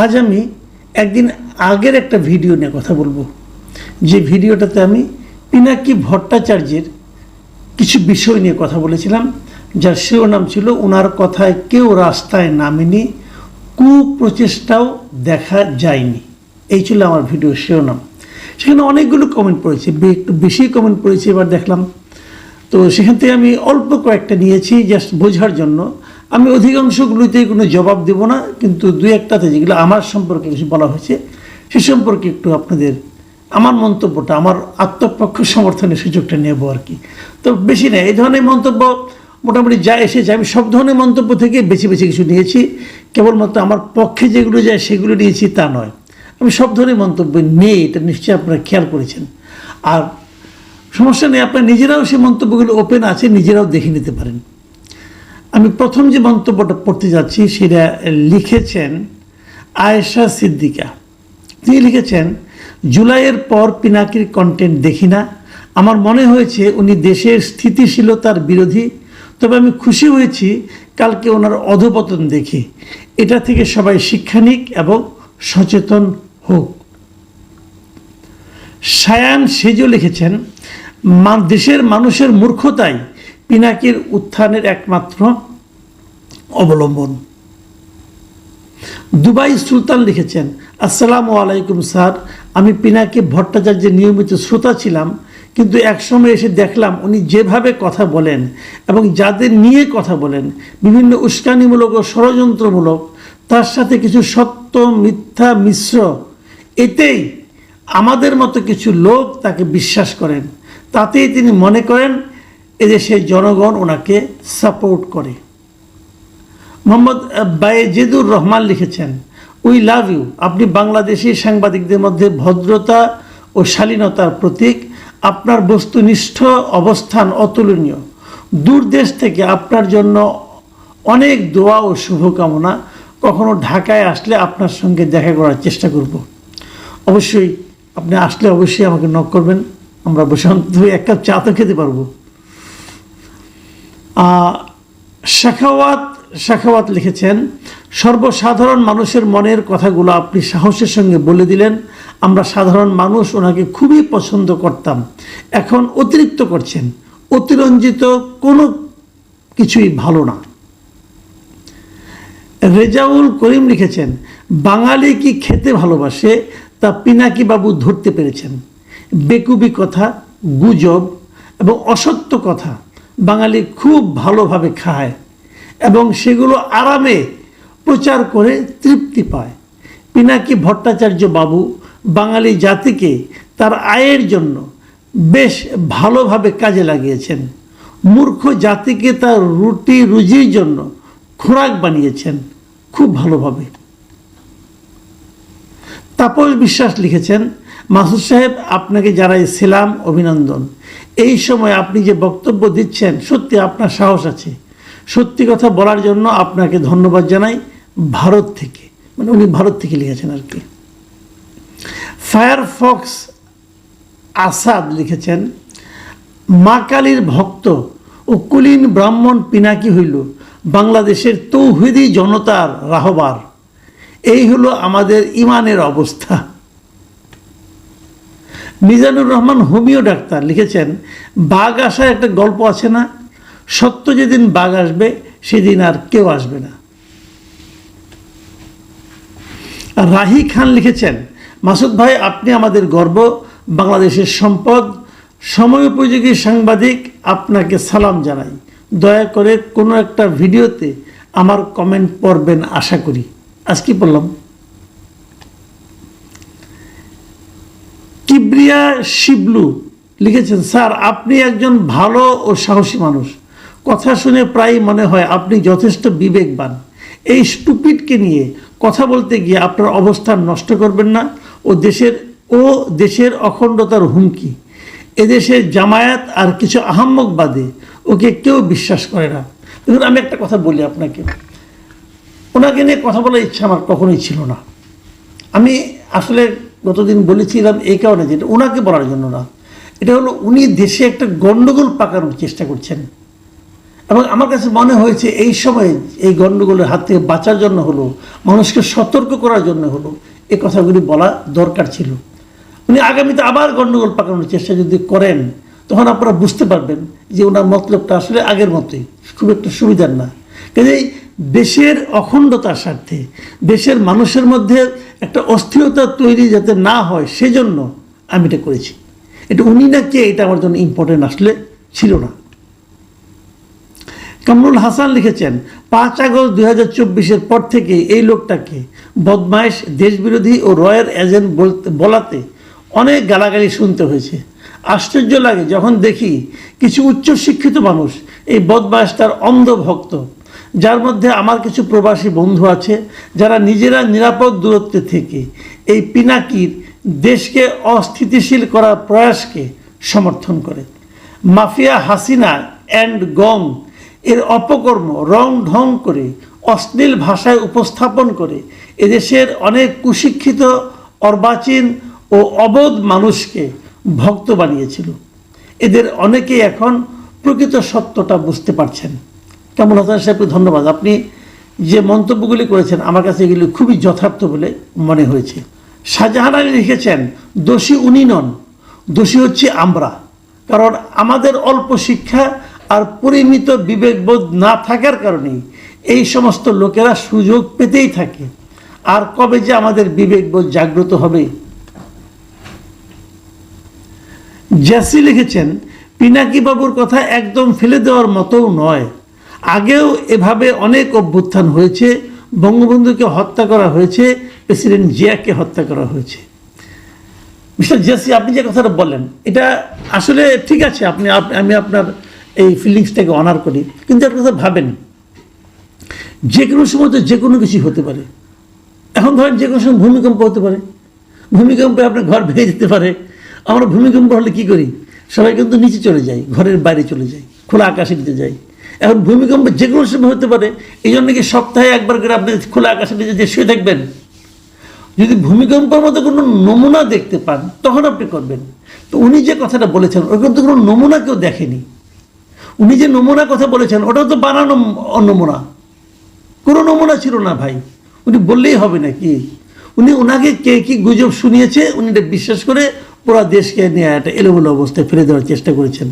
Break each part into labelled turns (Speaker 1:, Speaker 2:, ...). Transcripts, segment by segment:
Speaker 1: আজ আমি একদিন আগের একটা ভিডিও নিয়ে কথা বলব। যে ভিডিওটাতে আমি পিনাকি ভট্টাচার্যের কিছু বিষয় নিয়ে কথা বলেছিলাম, যার শিরোনাম ছিল, ওনার কথায় কেউ রাস্তায় নামেনি, কুপ্রচেষ্টাও দেখা যায়নি। এই ছিল আমার ভিডিওর শিরোনাম। সেখানে অনেকগুলো কমেন্ট পড়েছে একটু বেশি কমেন্ট পড়েছে, এবার দেখলাম। তো সেখান থেকে আমি অল্প কয়েকটা নিয়েছি জাস্ট বোঝার জন্য। আমি অধিকাংশগুলোতেই কোনো জবাব দেব না, কিন্তু দু একটাতে যেগুলো আমার সম্পর্কে কিছু বলা হয়েছে, সে সম্পর্কে একটু আপনাদের আমার মন্তব্যটা, আমার আত্মপক্ষ সমর্থনের সুযোগটা নেব আর কি। তো বেশি না, এই ধরনের মন্তব্য মোটামুটি যা এসেছে, আমি সব ধরনের মন্তব্য থেকে বেছে বেছে কিছু নিয়েছি, কেবলমাত্র আমার পক্ষে যেগুলো যায় সেগুলো নিয়েছি তা নয়। আমি সব ধরনের মন্তব্য নেই, এটা নিশ্চয়ই আপনারা খেয়াল করেছেন। আর সমস্যা নেই, আপনার নিজেরাও সেই মন্তব্যগুলো ওপেন আছে, নিজেরাও দেখে নিতে পারেন। আমি প্রথম যে মন্তব্যটা পড়তে যাচ্ছি সেটা লিখেছেন আয়েশা সিদ্দিকা। তিনি লিখেছেন, জুলাইয়ের পর পিনাকির কন্টেন্ট দেখি না। আমার মনে হয়েছে উনি দেশের স্থিতিশীলতার বিরোধী। তবে আমি খুশি হয়েছি কালকে ওনার অধপতন দেখে। এটা থেকে সবাই শিক্ষা নিক এবং সচেতন হোক। সায়ান সেজও লিখেছেন দেশের মানুষের মূর্খতাই পিনাকির উত্থানের একমাত্র অবলম্বন। দুবাই সুলতান লিখেছেন, আসসালামু আলাইকুম স্যার, আমি পিনাকি ভট্টাচার্যের নিয়মিত শ্রোতা ছিলাম, কিন্তু একসময় এসে দেখলাম উনি যেভাবে কথা বলেন এবং যাদের নিয়ে কথা বলেন, বিভিন্ন উস্কানিমূলক ও ষড়যন্ত্রমূলক, তার সাথে কিছু সত্য, মিথ্যা, মিশ্র, এতেই আমাদের মতো কিছু লোক তাকে বিশ্বাস করেন। তাতেই তিনি মনে করেন এদেশের জনগণ ওনাকে সাপোর্ট করে। মোহাম্মদ বায়েজেদুর রহমান লিখেছেন উই লাভ ইউ আপনি বাংলাদেশি সাংবাদিকদের মধ্যে ভদ্রতা ও শালীনতার প্রতীক। আপনার বস্তুনিষ্ঠ অবস্থান অতুলনীয়। দূর দেশ থেকে আপনার জন্য অনেক দোয়া ও শুভকামনা। কখনো ঢাকায় আসলে আপনার সঙ্গে দেখা করার চেষ্টা করব। অবশ্যই আপনি আসলে অবশ্যই আমাকে নক করবেন। আমরা বসে অন্তত এক কাপ চা তো খেতে পারব। শাখাওয়াত শাখাওয়াত লিখেছেন, সর্বসাধারণ মানুষের মনের কথাগুলো আপনি সাহসের সঙ্গে বলে দিলেন, আমরা সাধারণ মানুষ, ওনাকে খুবই পছন্দ করতাম, এখন অতিরিক্ত করছেন, অতিরঞ্জিত কোনো কিছুই ভালো না। রেজাউল করিম লিখেছেন, বাঙালি কি খেতে ভালোবাসে, তা পিনাকি বাবু ধরতে পেরেছেন। বেকুবি কথা, গুজব এবং অসত্য কথা বাঙালি খুব ভালোভাবে খায়। এবং সেগুলো আরামে প্রচার করে তৃপ্তি পায়। পিনাকি ভট্টাচার্য বাবু বাঙালি জাতিকে তার আয়ের জন্য বেশ ভালোভাবে কাজে লাগিয়েছেন। মূর্খ জাতিকে তার রুটি রুজির জন্য খোরাক বানিয়েছেন খুব ভালোভাবে। তাপস বিশ্বাস লিখেছেন, মাসুদ সাহেব, আপনাকে জানাই সেলাম, অভিনন্দন। এই সময় আপনি যে বক্তব্য দিচ্ছেন, সত্যি আপনার সাহস আছে। সত্যি কথা বলার জন্য আপনাকে ধন্যবাদ জানাই ভারত থেকে। মানে উনি ভারত থেকে লিখেছেন আর কি। ফায়ারফক্স আসাদ লিখেছেন, মা কালীর ভক্ত ও কুলীন ব্রাহ্মণ পিনাকি হইল বাংলাদেশের তৌহিদি জনতার রাহবার। এই হলো আমাদের ইমানের অবস্থা। মিজানুর রহমান হোমিও ডাক্তার লিখেছেন, বাঘ আসার একটা গল্প আছে না? সত্য যেদিন বাঘ আসবে, সেদিন আর কেউ আসবে না। রাহি খান লিখেছেন, মাসুদ ভাই, আপনি আমাদের গর্ব, বাংলাদেশের সম্পদ, সময় উপযোগী সাংবাদিক, আপনাকে সালাম জানাই। দয়া করে কোনো একটা ভিডিওতে আমার কমেন্ট পড়বেন আশা করি। আজ কি বললাম কিবরিয়া শিবলু লিখেছেন, স্যার, আপনি একজন ভালো ও সাহসী মানুষ। কথা শুনে প্রায় মনে হয় আপনি যথেষ্ট বিবেকবান। এই স্টুপিডকে নিয়ে কথা বলতে গিয়ে আপনার অবস্থান নষ্ট করবেন না ও দেশের ও দেশের অখণ্ডতার হুমকি। এদেশের জামায়াত আর কিছু আহাম্মক বাদে ওকে কেউ বিশ্বাস করে না। দেখুন আমি একটা কথা বলি আপনাকে। ওনাকে নিয়ে কথা বলার ইচ্ছা আমার কখনোই ছিল না। আমি আসলে গতদিন বলেছিলাম এই কারণে যেটা ওনাকে বলার জন্য না। এটা হলো উনি দেশে একটা গণ্ডগোল পাকানোর চেষ্টা করছেন। এবং আমার কাছে মনে হয়েছে এই সময় এই গণ্ডগোলের হাত থেকে বাঁচার জন্য হলো, মানুষকে সতর্ক করার জন্য হলো এই কথাগুলি বলা দরকার ছিল। উনি আগামীতে আবার গণ্ডগোল পাকানোর চেষ্টা যদি করেন, তখন আপনারা বুঝতে পারবেন যে ওনার মতলবটা আসলে আগের মতোই, খুব একটা সুবিধার না। কাজেই দেশের অখণ্ডতার স্বার্থে, দেশের মানুষের মধ্যে একটা অস্থিরতা তৈরি যাতে না হয়, সেজন্য আমি এটা করেছি। এটা উনি না কে, এটা আমার জন্য ইম্পর্টেন্ট আসলে ছিল না। কামরুল হাসান লিখেছেন, পাঁচ আগস্ট দুই হাজার চব্বিশের পর থেকে এই লোকটাকে বদমাইশ দেশবিরোধী ও রয়ের এজেন্ট বলতে অনেক গালাগালি শুনতে হয়েছে। আশ্চর্য লাগে যখন দেখি কিছু উচ্চশিক্ষিত মানুষ এই বদমাইশ তার অন্ধ ভক্ত, যার মধ্যে আমার কিছু প্রবাসী বন্ধু আছে, যারা নিজেরা নিরাপদ দূরত্বে থেকে এই পিনাকির দেশকে অস্থিতিশীল করার প্রয়াসকে সমর্থন করে। মাফিয়া হাসিনা অ্যান্ড গং এর অপকর্ম রং ঢং করে, অশ্লীল ভাষায় উপস্থাপন করে, এদেশের অনেক কুশিক্ষিত, অর্বাচীন ও অবোধ মানুষকে ভক্ত বানিয়েছিল। এদের অনেকেই এখন প্রকৃত সত্যটা বুঝতে পারছেন। কেমন হাসান সাহেবকে ধন্যবাদ। আপনি যে মন্তব্যগুলি করেছেন, আমার কাছে এগুলি খুবই যথার্থ বলে মনে হয়েছে। শাহজাহান আলী লিখেছেন, দোষী উনি নন, দোষী হচ্ছে আমরা। কারণ আমাদের অল্প শিক্ষা আর পরিমিত বিবেকবোধ না থাকার কারণেই এই সমস্ত লোকেরা সুযোগ পেতেই থাকে। আর কবে যে আমাদের বিবেকবোধ জাগ্রত হবে? জ্যাসি লিখেছেন, পিনাকি বাবুর কথা একদম ফেলে দেওয়ার মতোও নয়। আগেও এভাবে অনেক অভ্যুত্থান হয়েছে, বঙ্গবন্ধুকে হত্যা করা হয়েছে, প্রেসিডেন্ট জিয়াকে হত্যা করা হয়েছে। মিস্টার জেসি আপনি যে কথাটা বলেন এটা আসলে ঠিক আছে, আপনি, আমি আপনার এই ফিলিংসটাকে অনার করি। কিন্তু একটা কথা ভাবেন যে কোনো সময় তো যে কোনো কিছু হতে পারে। এখন ধরেন যে কোনো সময় ভূমিকম্প হতে পারে। ভূমিকম্পে আপনার ঘর ভেঙে যেতে পারে। আমরা ভূমিকম্প হলে কি করি? সবাই কিন্তু নিচে চলে যাই ঘরের বাইরে চলে যাই খোলা আকাশে নিচে যাই এখন ভূমিকম্প যে কোনো সময় হতে পারে এই জন্য কি সপ্তাহে একবার করে আপনি খোলা আকাশের নিচে যে শুয়ে থাকবেন? যদি ভূমিকম্পের মতো কোনো নমুনা দেখতে পান, তখন আপনি করবেন। তো উনি যে কথাটা বলেছেন ওরকম কিন্তু কোনো নমুনা কেউ দেখেনি। উনি যে নমুনা কথা বলেছেন, ওটাও তো বানানো নমুনা। কোনো নমুনা ছিল না ভাই। উনি বললেই হবে নাকি উনি ওনাকে কে কি গুজব শুনিয়েছে, উনি এটা বিশ্বাস করে পুরা দেশকে নিয়ে একটা এলোমেলো অবস্থায় ফেলে দেওয়ার চেষ্টা করেছেন।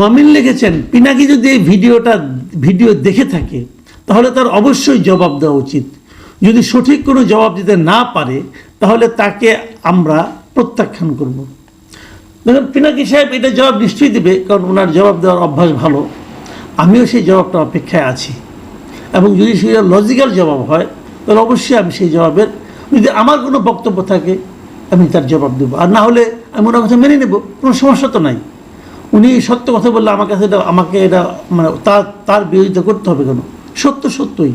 Speaker 1: মামিন লিখেছেন, পিনাকি যদি এই ভিডিওটা, ভিডিও দেখে থাকে, তাহলে তার অবশ্যই জবাব দেওয়া উচিত। যদি সঠিক কোনো জবাব দিতে না পারে, তাহলে তাকে আমরা প্রত্যাখ্যান করব। দেখুন, পিনাকি সাহেব এটা জবাব নিশ্চয়ই দেবে, কারণ ওনার জবাব দেওয়ার অভ্যাস ভালো। আমিও সেই জবাবটা অপেক্ষায় আছি। এবং যদি সেটা লজিক্যাল জবাব হয়, তাহলে অবশ্যই আমি সেই জবাবের, যদি আমার কোনো বক্তব্য থাকে, আমি তার জবাব দেবো। আর না হলে আমি ওনার কথা মেনে নেব, কোনো সমস্যা তো নাই। উনি সত্য কথা বললে আমার কাছে এটা, আমাকে এটা মানে তার তার বিরোধিতা করতে হবে কেন? সত্য সত্যই।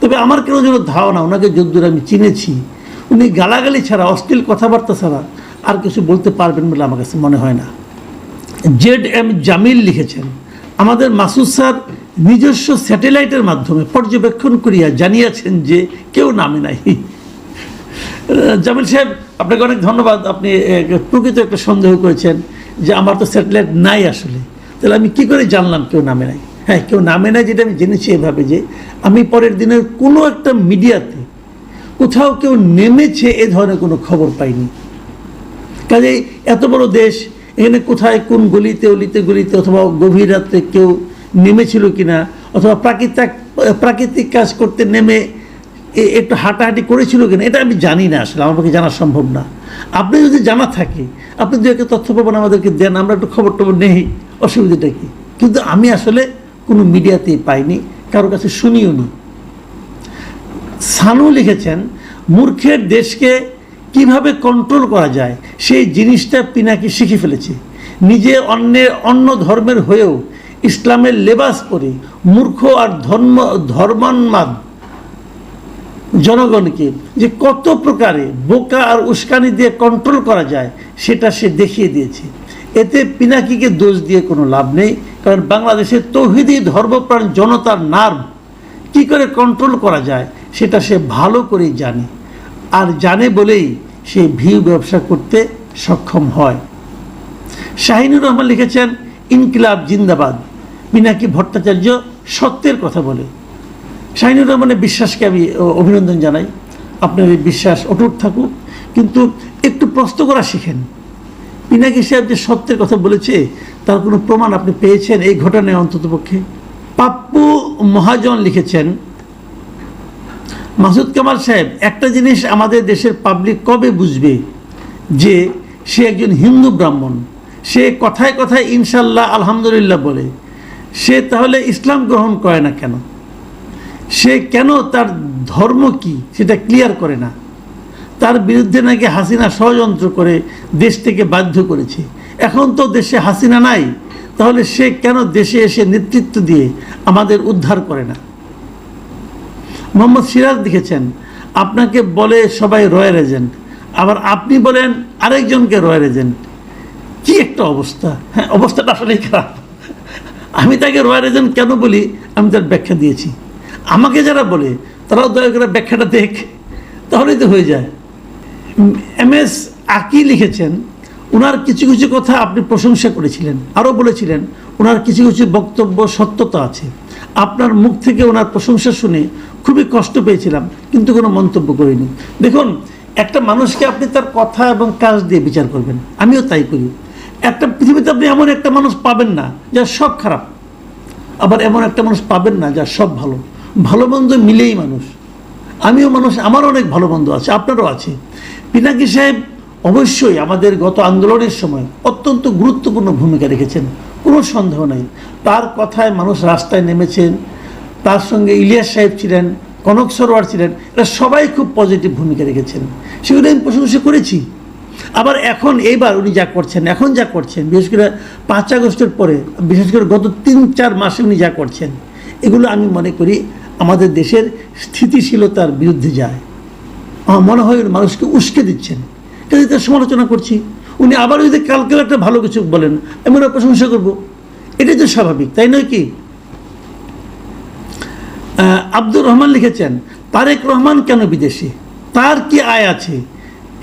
Speaker 1: তবে আমার কেন যেন ধারণা, ওনাকে যদ্দূর আমি চিনেছি, উনি গালাগালি ছাড়া, অশ্লীল কথাবার্তা ছাড়া আর কিছু বলতে পারবেন বলে আমার কাছে মনে হয় না। জেড এম জামিল লিখেছেন, আমাদের মাসুদ স্যার নিজস্ব স্যাটেলাইটের মাধ্যমে পর্যবেক্ষণ করিয়া জানিয়েছেন যে কেউ নামে নাই। জামিল সাহেব, আপনাকে অনেক ধন্যবাদ। আপনি প্রকৃত একটা সন্দেহ করেছেন যে আমার তো স্যাটেলাইট নাই আসলে। তাহলে আমি কি করে জানলাম কেউ নামে নাই? হ্যাঁ কেউ নামে নাই যেটা আমি জেনেছি এভাবে যে আমি পরের দিনের কোনো একটা মিডিয়াতে কোথাও কেউ নেমেছে এ ধরনের কোনো খবর পাইনি। কাজেই এত বড় দেশ, এখানে কোথায় কোন গলিতে, অলিতে, গলিতে অথবা গভীর রাত্রে কেউ নেমেছিল কিনা, অথবা প্রাকৃতিক প্রাকৃতিক কাজ করতে নেমে একটু হাঁটাহাঁটি করেছিল কিনা, এটা আমি জানি না আসলে, আমার পক্ষে জানা সম্ভব না। আপনি যদি জানা থাকে, আপনি দু একটা তথ্য পাবেন আমাদেরকে দেন, আমরা একটু খবর টবর নেই, অসুবিধাটা কি? কিন্তু আমি আসলে কোনো মিডিয়াতেই পাইনি, কারও কাছে শুনিও নি। সানু লিখেছেন, মূর্খের দেশকে কীভাবে কন্ট্রোল করা যায়, সেই জিনিসটা পিনাকি শিখে ফেলেছে। নিজে অন্যের, অন্য ধর্মের হয়েও ইসলামের লেবাস পরে মূর্খ আর ধর্ম, ধর্মান্মাদ জনগণকে যে কত প্রকারে বোকা আর উস্কানি দিয়ে কন্ট্রোল করা যায়, সেটা সে দেখিয়ে দিয়েছে। এতে পিনাকিকে দোষ দিয়ে কোনো লাভ নেই, কারণ বাংলাদেশের তৌহিদি ধর্মপ্রাণ জনতার নার্ভ কি করে কন্ট্রোল করা যায়, সেটা সে ভালো করেই জানে। আর জানে বলেই সে ভিউ ব্যবসা করতে সক্ষম হয়। শাহিনুর রহমান লিখেছেন, ইনকিলাব জিন্দাবাদ। পিনাকি ভট্টাচার্য সত্যের কথা বলে। শাহিনুর রহমানের বিশ্বাসকে আমি অভিনন্দন জানাই। আপনার এই বিশ্বাস অটুট থাকুক, কিন্তু একটু প্রশ্ন করা শিখেন। পিনাকি সাহেব যে সত্যের কথা বলেছে, তার কোনো প্রমাণ আপনি পেয়েছেন এই ঘটনায় অন্ততপক্ষে? পাপ্পু মহাজন লিখেছেন মাসুদ কামাল সাহেব, একটা জিনিস আমাদের দেশের পাবলিক কবে বুঝবে? যে সে একজন হিন্দু ব্রাহ্মণ। সে কথায় কথায় ইনশাল্লাহ, আলহামদুলিল্লাহ বলে। সে তাহলে ইসলাম গ্রহণ করে না কেন? সে কেন তার ধর্ম কি সেটা ক্লিয়ার করে না? তার বিরুদ্ধে নাকি হাসিনা ষড়যন্ত্র করে দেশ থেকে বাধ্য করেছে। এখন তো দেশে হাসিনা নাই, তাহলে সে কেন দেশে এসে নেতৃত্ব দিয়ে আমাদের উদ্ধার করে না? মোহাম্মদ সিরাজ লিখেছেন, আপনাকে বলে সবাই রয়্যাল এজেন্ট আবার আপনি বলেন আরেকজনকে রয়্যাল এজেন্ট কি একটা অবস্থা? হ্যাঁ অবস্থাটা আসলেই খারাপ। আমি তাকে রয়্যাল এজেন্ট কেন বলি? আমি তার ব্যাখ্যা দিয়েছি। আমাকে যারা বলে, তারাও দয়া করে ব্যাখ্যাটা দেখ, তাহলেই তো হয়ে যায়। এম এস আকি লিখেছেন ওনার কিছু কিছু কথা আপনি প্রশংসা করেছিলেন, আরও বলেছিলেন ওনার কিছু কিছু বক্তব্য সত্যতা আছে। আপনার মুখ থেকে ওনার প্রশংসা শুনে খুবই কষ্ট পেয়েছিলাম, কিন্তু কোনো মন্তব্য করিনি। দেখুন, একটা মানুষকে আপনি তার কথা এবং কাজ দিয়ে বিচার করবেন। আমিও তাই করি। একটা পৃথিবীতে আপনি এমন একটা মানুষ পাবেন না, যার সব খারাপ। আবার এমন একটা মানুষ পাবেন না, যার সব ভালো। ভালো মন্দ মিলেই মানুষ। আমিও মানুষ, আমার অনেক ভালো মন্দ আছে, আপনারও আছে। পিনাকি সাহেব অবশ্যই আমাদের গত আন্দোলনের সময় অত্যন্ত গুরুত্বপূর্ণ ভূমিকা রেখেছেন, কোনো সন্দেহ নেই। তার কথায় মানুষ রাস্তায় নেমেছেন তার সঙ্গে ইলিয়াস সাহেব ছিলেন, কনক সরোয়ার ছিলেন, এরা সবাই খুব পজিটিভ ভূমিকা রেখেছেন। সেগুলো আমি প্রশংসা করেছি। আবার এখন এইবার উনি যা করছেন, এখন যা করছেন, বিশেষ করে পাঁচ আগস্টের পরে, বিশেষ করে গত তিন, চার মাসে উনি যা করছেন, এগুলো আমি মনে করি আমাদের দেশের স্থিতিশীলতার বিরুদ্ধে যায়। আমার মনে হয় মানুষকে উস্কে দিচ্ছেন। কাজে তার সমালোচনা করছি? উনি আবার যদি কালকে একটা ভালো কিছু বলেন, আমি ওরা প্রশংসা করব। এটাই তো স্বাভাবিক, তাই নয় কি? আব্দুর রহমান লিখেছেন, তারেক রহমান কেন বিদেশি? তার কি আয় আছে?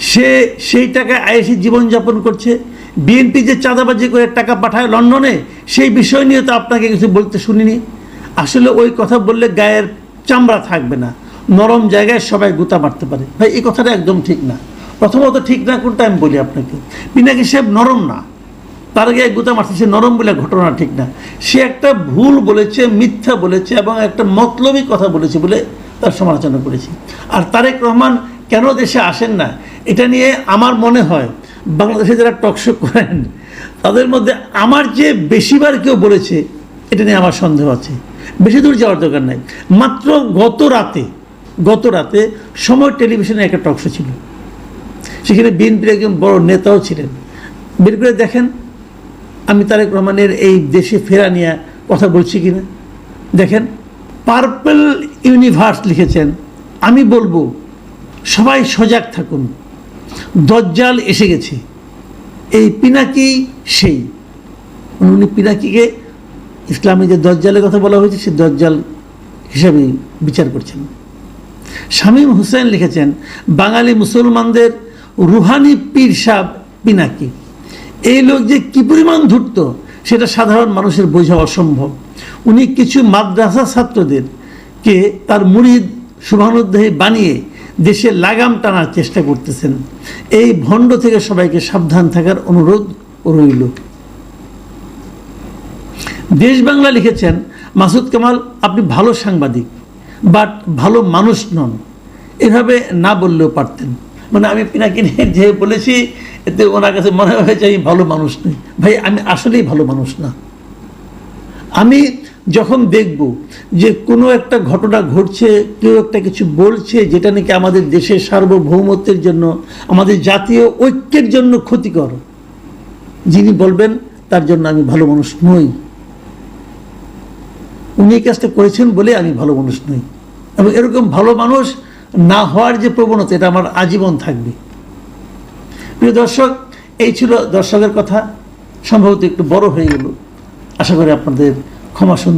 Speaker 1: সে সেই টাকায় আয়েসি জীবনযাপন করছে, বিএনপি যে চাঁদাবাজি করে টাকা পাঠায় লন্ডনে, সেই বিষয় নিয়ে তো আপনাকে কিছু বলতে শুনিনি। আসলে ওই কথা বললে গায়ের চামড়া থাকবে না, নরম জায়গায় সবাই গুতা মারতে পারে। ভাই, এই কথাটা একদম ঠিক না। প্রথমত ঠিক না, কোনটা আমি বলি আপনাকে? পিনাকি সাহেব নরম না। তার গায়ে গুতা মারছে সে নরম বলে ঘটনা ঠিক না। সে একটা ভুল বলেছে, মিথ্যা বলেছে এবং একটা মতলবী কথা বলেছে বলে তার সমালোচনা করেছি। আর তারেক রহমান কেন দেশে আসেন না? এটা নিয়ে আমার মনে হয় বাংলাদেশে যারা টকশো করেন, তাদের মধ্যে আমার যে বেশিবার কেউ বলেছে, এটা নিয়ে আমার সন্দেহ আছে। বেশি দূর যাওয়ার দরকার নাই। মাত্র গত রাতে গত রাতে সময় টেলিভিশনে একটা টকশো ছিল। সেখানে বিএনপির একজন বড় নেতাও ছিলেন। বের করে দেখেন তারেক রহমানের এই দেশে ফেরা নিয়ে কথা বলছি কিনা? দেখেন, পার্পল ইউনিভার্স লিখেছেন, আমি বলব, সবাই সজাগ থাকুন। দজ্জাল এসে গেছে। এই পিনাকি সেই। উনি পিনাকিকে ইসলামে যে দজ্জালের কথা বলা হয়েছে, সে দজ্জাল হিসাবে বিচার করছেন। শামীম হুসেন লিখেছেন, বাঙালি মুসলমানদের রুহানি পীর সাহ পিনাকি। এই লোক যে কি পরিমাণ ধূর্ত, সেটা সাধারণ মানুষের বোঝা অসম্ভব। উনি কিছু মাদ্রাসা ছাত্রদের কে তার মুরিদ শুভানুধ্যায়ী বানিয়ে দেশে লাগাম টানার চেষ্টা করতেছেন। এই ভণ্ড থেকে সবাইকে সাবধান থাকার অনুরোধ রইল। দেশ বাংলা লিখেছেন, মাসুদ কামাল, আপনি ভালো সাংবাদিক, বাট ভালো মানুষ নন। এভাবে না বললেও পারতেন। মানে আমি পিনাকি নিয়ে যে বলেছি, এতে ওনার কাছে মনে হয়েছে আমি ভালো মানুষ নই। ভাই, আমি আসলেই ভালো মানুষ না। আমি যখন দেখব যে কোনো একটা ঘটনা ঘটছে, কেউ একটা কিছু বলছে, যেটা নাকি আমাদের দেশের সার্বভৌমত্বের জন্য, আমাদের জাতীয় ঐক্যের জন্য ক্ষতিকর, যিনি বলবেন, তার জন্য আমি ভালো মানুষ নই। উনি এই কাজটা করেছেন বলে আমি ভালো মানুষ নই। এবং এরকম ভালো মানুষ না হওয়ার যে প্রবণতা, এটা আমার আজীবন থাকবে। প্রিয় দর্শক, এই ছিল দর্শকের কথা। সম্ভবত একটু বড় হয়ে গেল। আশা করি আপনাদের ক্ষমা সুন্দর